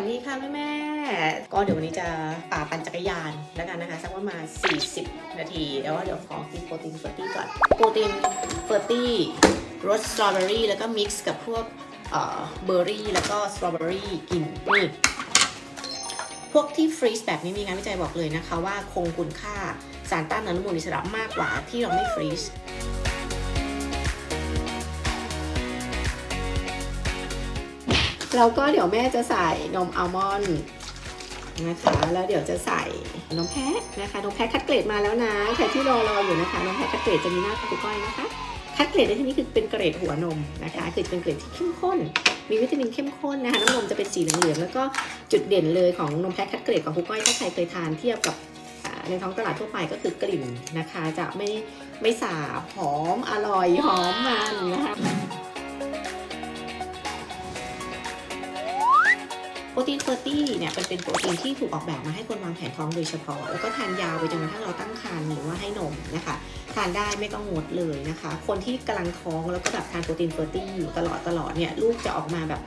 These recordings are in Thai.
วัสดีค่ะแม่แม่ก็เดี๋ยววันนี้จะป่าปั่นจักรยานแล้วกันนะคะ สักประมาณ 40 นาที แล้วว่าเดี๋ยวขอกินโปรตีนเฟอร์ตี้ก่อน โปรตีนเฟอร์ตี้รสสตรอเบอรี่แล้วก็มิกซ์กับพวกเบอร์รี่แล้วก็สตรอเบอรี่กินนี่พวกที่ฟรีซแบบนี้มีงานวิจัยบอกเลยนะคะว่าคงคุณค่าสารต้านอนุมูลอิสระมากกว่าที่เราไม่ฟรีซ แล้วก็เดี๋ยวแม่จะใส่นมอัลมอนด์นะคะ แล้วเดี๋ยวจะใส่นมแพะนะคะนมแพะคัดเกรดมาแล้วนะใครที่รอรออยู่นะคะนมแพะคัดเกรดจะมีหน้าคุณก้อยนะคะ คัดเกรดในที่นี้คือเป็นเกรดหัวนมนะคะคือเป็นเกรดที่เข้มข้น มีวิตามินเข้มข้นนะคะน้ำนมจะเป็นสีเหลืองๆแล้วก็จุดเด่นเลยของนมแพะคัดเกรดของคุณก้อยถ้าใครเคยทานเทียบกับในท้องตลาดทั่วไปก็คือกลิ่นนะคะ จะไม่ไม่สาบหอมอร่อยหอมมันนะคะ โปรตีนเฟอร์ตี้เนี่ยเป็นเป็นโปรตีนที่ถูกออกแบบมาให้คนวางแผนท้องโดยเฉพาะ แล้วก็ทานยาวไปจนกระทั่งเราตั้งครรภ์หรือว่าให้นมนะคะ ทานได้ไม่ต้องงดเลยนะคะ คนที่กำลังท้องแล้วก็แบบทานโปรตีนเฟอร์ตี้อยู่ตลอดตลอดเนี่ยลูกจะออกมาแบบ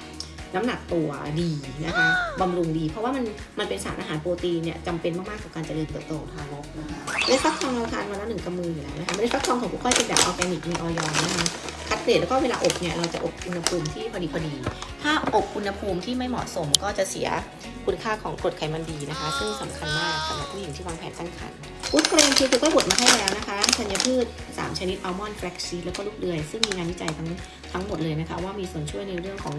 น้ำหนักตัวดีนะคะบำรุงดี เพราะว่ามันมันเป็นสารอาหารโปรตีนเนี่ยจำเป็นมากๆกับการเจริญเติบโตของทารกนะคะเม็ดฟักทองเราทานวันละหนึ่งกำมืออยู่แล้วนะคะเม็ดฟักทองของผู้ก้อยเป็นแบบออร์แกนิกมีออยล์นะคะคัดเกรดแล้วก็เวลาอบเนี่ยเราจะอบอุณหภูมิที่พอดีพอดี ถ้าอบอุณหภูมิที่ไม่เหมาะสมก็จะเสียคุณค่าของกรดไขมันดีนะคะ ซึ่งสำคัญมากสำหรับผู้หญิงที่วางแผนตั้งครรภ์อุดเกรนคือก็บดมาให้แล้วนะคะธัญพืช 3 ชนิดอัลมอนด์แฟลกซีแล้วก็ลูกเดือย ซึ่งมีงานวิจัยทั้งทั้งหมดเลยนะคะ ว่ามีส่วนช่วยในเรื่องของ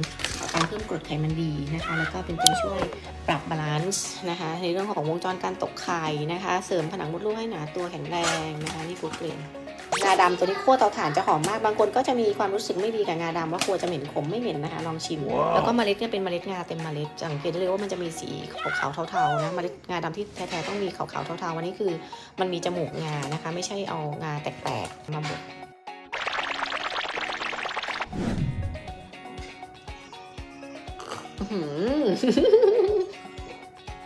การเพิ่มกรดไขมันดีนะคะ แล้วก็เป็นตัวช่วยปรับบาลานซ์นะคะ ในเรื่องของวงจรการตกไข่นะคะ เสริมผนังมดลูกให้หนาตัวแข็งแรงนะคะนี่กูดเกรนงาดำตัวนี้คั่วเตาถ่านจะหอมมาก บางคนก็จะมีความรู้สึกไม่ดีกับงาดำว่าคั่วจะเหม็นขมไม่เหม็นนะคะ ลองชิมแล้วก็เมล็ดเนี่ยเป็นเมล็ดงาเต็มเมล็ดสังเกตได้เลยว่ามันจะมีสีขาวๆเทาๆนะ เมล็ดงาดำที่แท้ๆต้องมีขาวๆเทาๆวันนี้คือ มันมีจมูกงานะคะ ไม่ใช่เอางาแตกๆมาบด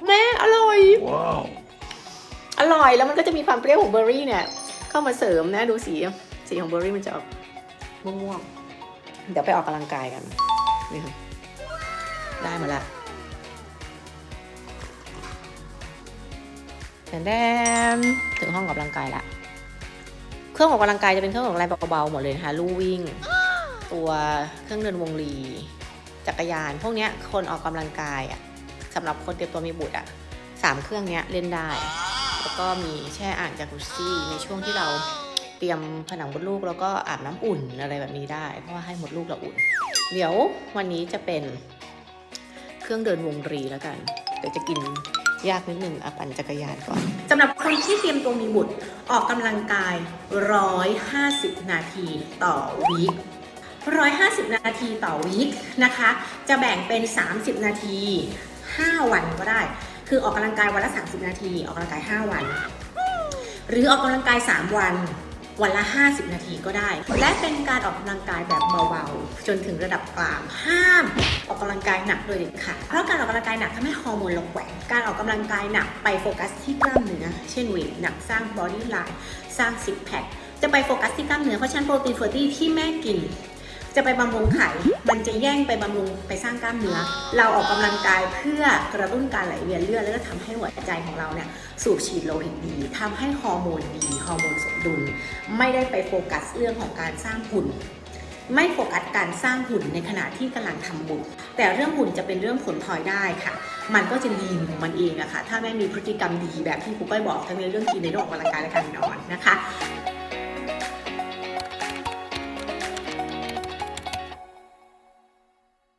แม่อร่อย Wow. อร่อยแล้วมันก็จะมีความเปรี้ยวของเบอร์รี่เนี่ย เข้ามาเสริมนะดูสี สีของเบอร์รี่มันจะออกม่วงๆเดี๋ยวไปออกกำลังกายกันนี่ค่ะได้มาละแดนๆถึงห้องออกกำลังกายละเครื่องออกกำลังกายจะเป็นเครื่องออกกำลังกายเบาๆหมดเลยนะคะลู่วิ่ง ตัวเครื่องเดินวงลี จักรยาน พวกเนี้ยคนออกกำลังกายอะสำหรับคนเตรียมตัวมีบุตรอะสามเครื่องเนี้ยเล่นได้ แล้วก็มีแช่อ่างจากุซี่ในช่วงที่เราเตรียมผนังมดลูกแล้วก็อาบน้ำอุ่นอะไรแบบนี้ได้ เพราะว่าให้มดลูกเราอุ่น เดี๋ยววันนี้จะเป็นเครื่องเดินวงรีแล้วกันเดี๋ยวจะกินยากนิดนึงอะปั่นจักรยานก่อนสำหรับคนที่เตรียมตัวมีบุตรออกกำลังกาย 150 นาทีต่อวีค 150 นาทีต่อวีคนะคะ จะแบ่งเป็น 30 นาที 5 วันก็ได้ คือออกกำลังกายวันละ 30 นาที ออกกำลังกาย 5 วัน หรือออกกำลังกาย 3 วันวันละ 50 นาทีก็ได้ และเป็นการออกกำลังกายแบบเบาๆ จนถึงระดับกลาง ห้าม ออกกำลังกายหนักโดยเด็ดขาด เพราะการออกกำลังกายหนักทำให้ฮอร์โมนเราแกว่งการออกกำลังกายหนักไปโฟกัสที่กล้ามเนื้อ เช่นเวทหนักสร้างบอดี้ไลน์ สร้างซิกแพค จะไปโฟกัสที่กล้ามเนื้อ เพราะฉะนั้นโปรตีนเฟอร์ตี้ที่แม่กิน จะไปบำรุงไข่มันจะแย่งไปบำรุงไปสร้างกล้ามเนื้อ เราออกกำลังกายเพื่อกระตุ้นการไหลเวียนเลือดแล้วก็ทำให้หัวใจของเราเนี่ยสูบฉีดโลหิตดีทำให้ฮอร์โมนดีฮอร์โมนสมดุล ไม่ได้ไปโฟกัสเรื่องของการสร้างหุ่นไม่โฟกัสการสร้างหุ่นในขณะที่กำลังทำบุญแต่เรื่องหุ่นจะเป็นเรื่องผลพลอยได้ค่ะ มันก็จะดีของมันเองอะค่ะ ถ้าแม่มีพฤติกรรมดีแบบที่ครูก้อยบอกทั้งในเรื่องกินในเรื่องออกกำลังกายและการนอนนะคะ